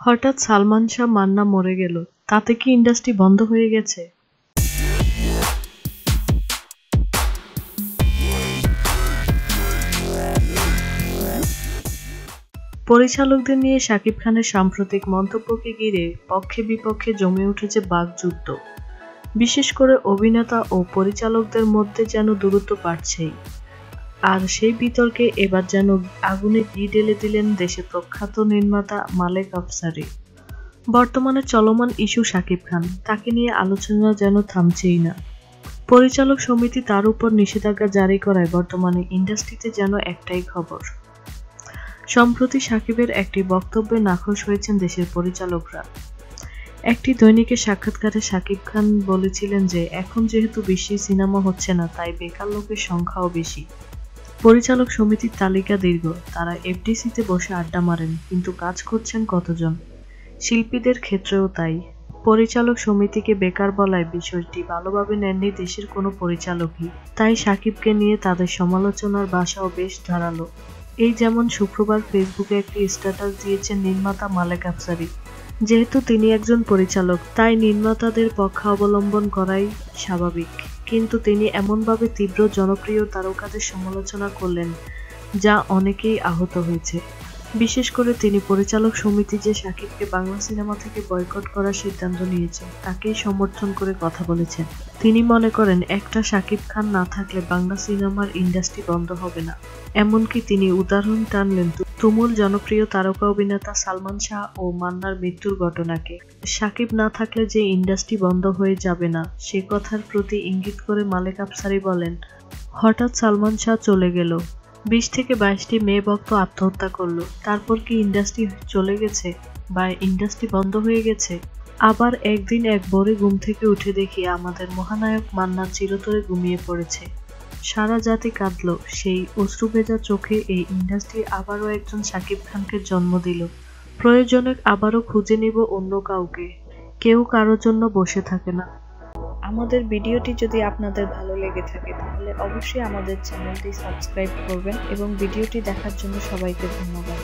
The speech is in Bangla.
হঠাৎ সালমান শাহ মান্না মরে গেল। তাতে কি ইন্ডাস্ট্রি বন্ধ হয়ে গেছে? পরিচালকদের নিয়ে শাকিব খানের সাম্প্রতিক মন্তব্যকে ঘিরে পক্ষে বিপক্ষে জমে উঠেছে বাগযুদ্ধ বিশেষ করে অভিনেতা ও পরিচালকদের মধ্যে যেন দূরত্ব বাড়ছেই। আর সেই বিতর্কে এবার যেন আগুনে ঘি ঢেলে দিলেন দেশের প্রখ্যাত নির্মাতা মালেক আফসারি। বর্তমানে চলমান ইস্যু শাকিব খান, তাকে নিয়ে আলোচনা যেন থামছেই না। পরিচালক সমিতি তার উপর নিষেধাজ্ঞা জারি করায় বর্তমানে ইন্ডাস্ট্রিতে যেন একটাই খবর। সম্প্রতি সাকিবের একটি বক্তব্যে নাখোশ হয়েছেন দেশের পরিচালকরা। একটি দৈনিকের সাক্ষাৎকারে সাকিব খান বলেছিলেন যে, এখন যেহেতু বেশি সিনেমা হচ্ছে না, তাই বেকার লোকের সংখ্যাও বেশি। পরিচালক সমিতির তালিকা দীর্ঘ। তারা এফডিসিতে বসে আড্ডা মারেন, কিন্তু কাজ করছেন কতজন? শিল্পীদের ক্ষেত্রেও তাই। পরিচালক সমিতিকে বেকার বলায় বিষয়টি ভালোভাবে নেননি দেশের কোনো পরিচালকই। তাই সাকিবকে নিয়ে তাদের সমালোচনার ভাষাও বেশ ধারালো। এই যেমন শুক্রবার ফেসবুকে একটি স্ট্যাটাস দিয়েছেন নির্মাতা মালেক আফসারি। যেহেতু তিনি একজন পরিচালক, তাই নির্মাতাদের পক্ষ অবলম্বন করাই স্বাভাবিক। কিন্তু তিনি এমনভাবে তীব্র জনপ্রিয় তারকাদের সমালোচনা করলেন যা অনেকেই আহত হয়েছে। বিশেষ করে তিনি পরিচালক সমিতি যে শাকিবকে বাংলা সিনেমা থেকে বয়কট করার সিদ্ধান্ত নিয়েছে তাকেই সমর্থন করে কথা বলেছেন। তিনি মনে করেন, একটা শাকিব খান না থাকলে বাংলা সিনেমার ইন্ডাস্ট্রি বন্ধ হবে না। এমনকি তিনি উদাহরণ টানলেন তুমুল জনপ্রিয় তারকা অভিনেতা সালমান শাহ ও মান্নার মৃত্যুর ঘটনাকে। সাকিব না থাকলে যে ইন্ডাস্ট্রি বন্ধ হয়ে যাবে না, সে কথার প্রতি ইঙ্গিত করে মালেক আফসারি বলেন, হঠাৎ সালমান শাহ চলে গেল। বিশ থেকে বাইশটি মেয়ে ভক্ত আত্মহত্যা করল। তারপর কি ইন্ডাস্ট্রি চলে গেছে বা ইন্ডাস্ট্রি বন্ধ হয়ে গেছে? আবার একদিন এক বড়ে ঘুম থেকে উঠে দেখি আমাদের মহানায়ক মান্না চিরতরে ঘুমিয়ে পড়েছে। সারা জাতি কাঁদল। সেই অশ্রু ভেজা চোখে এই ইন্ডাস্ট্রি আবারও একজন সাকিব খানকে জন্ম দিল। প্রয়োজনে আবারও খুঁজে নিব অন্য কাউকে। কেউ কারোর জন্য বসে থাকে না। আমাদের ভিডিওটি যদি আপনাদের ভালো লেগে থাকে, তাহলে অবশ্যই আমাদের চ্যানেলটি সাবস্ক্রাইব করবেন এবং ভিডিওটি দেখার জন্য সবাইকে ধন্যবাদ।